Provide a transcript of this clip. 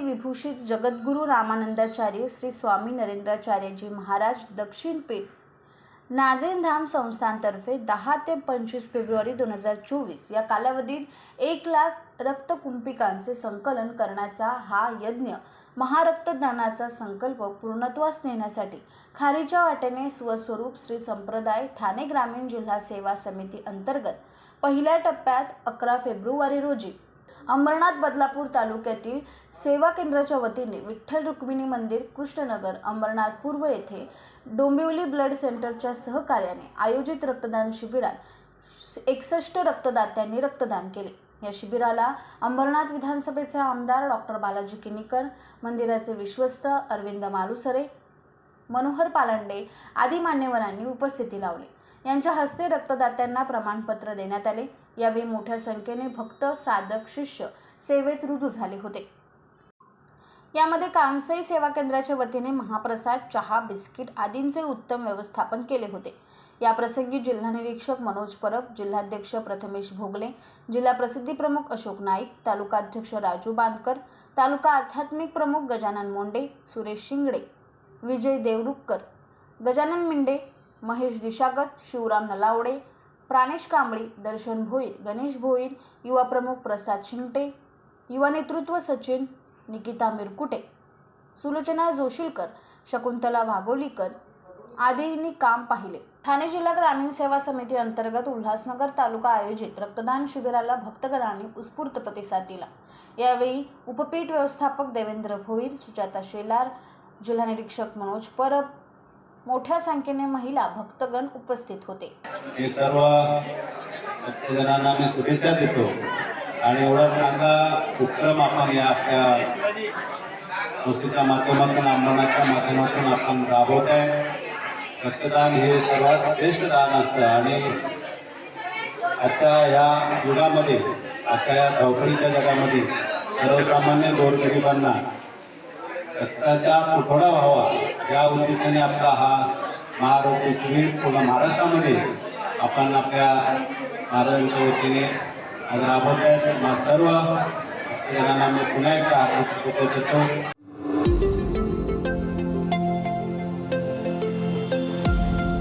विभूषित जगद्गुरू रामानंदाचार्य श्री स्वामी नरेंद्राचार्यजी महाराज दक्षिण पीठ नाझेनधाम संस्थांतर्फे दहा ते पंचवीस फेब्रुवारी दोन हजार चोवीस या कालावधीत एक लाख रक्तकुंपिकांचे संकलन करण्याचा हा यज्ञ महारक्तदानाचा संकल्प पूर्णत्वास नेण्यासाठी खारीच्या वाटेने स्वस्वरूप श्री संप्रदाय ठाणे ग्रामीण जिल्हा सेवा समिती अंतर्गत पहिल्या टप्प्यात अकरा फेब्रुवारी रोजी अंबरनाथ बदलापूर तालुक्यातील सेवा केंद्राच्या वतीने विठ्ठल रुक्मिणी मंदिर कृष्णनगर अंबरनाथ पूर्व येथे डोंबिवली ब्लड सेंटरच्या सहकार्याने आयोजित रक्तदान शिबिरात एकसष्ट रक्तदात्यांनी रक्तदान केले. या शिबिराला अंबरनाथ विधानसभेचे आमदार डॉक्टर बालाजी किनीकर मंदिराचे विश्वस्त अरविंद मालुसरे मनोहर पालंडे आदी मान्यवरांनी उपस्थिती लावली. यांच्या हस्ते रक्तदात्यांना प्रमाणपत्र देण्यात आले. यावेळी मोठ्या संख्येने भक्त साधक शिष्य सेवेत रुजू झाले होते. यामध्ये कामसाई सेवा केंद्राच्या वतीने महाप्रसाद चहा बिस्किट आदींचे उत्तम व्यवस्थापन केले होते. या प्रसंगी जिल्हा निरीक्षक मनोज परब जिल्हाध्यक्ष प्रथमेश भोगले जिल्हा प्रसिद्धी प्रमुख अशोक नाईक तालुकाध्यक्ष राजू बांदकर तालुका आध्यात्मिक प्रमुख गजानन मोंडे सुरेश शिंगडे विजय देवरुखकर गजानन मिंडे महेश दिशागत शिवराम नलावडे प्राणेश कांबळी दर्शन भोईर गणेश भोईर युवा प्रमुख प्रसाद शिंगटे युवा नेतृत्व सचिन निकिता मिरकुटे सुलोचना जोशीलकर शकुंतला वाघोलीकर आदींनी काम पाहिले. ठाणे जिल्हा ग्रामीण सेवा समिती अंतर्गत उल्हासनगर तालुका आयोजित रक्तदान शिबिराला भक्तगणांनी उत्स्फूर्त प्रतिसाद दिला. यावेळी उपपीठ व्यवस्थापक देवेंद्र भोईर सुजाता शेलार जिल्हा निरीक्षक मनोज परब मोठ्या संख्येने महिला भक्तगण उपस्थित होते. हे सर्व भक्तजनांना मी शुभेच्छा देतो. आणि एवढा चांगला उपक्रम आपण या आपल्या गोष्टीच्या माध्यमातून अंबरनाथच्या माध्यमातून आपण राबवत आहे रक्तदान हे सर्वात श्रेष्ठ दान असतं. आणि आजच्या या युगामध्ये आजच्या या धावपळीच्या जगामध्ये सर्वसामान्य गोरगरिबांना रक्ताचा तुटवडा व्हावा. या उद्देशाने आपला हा महाआरोग्य शिबिर पूर्ण महाराष्ट्रामध्ये आपण आपल्या महाराजांच्या वतीने राबवत आहे सर्व जणांना मी पुन्हा एकदा आपण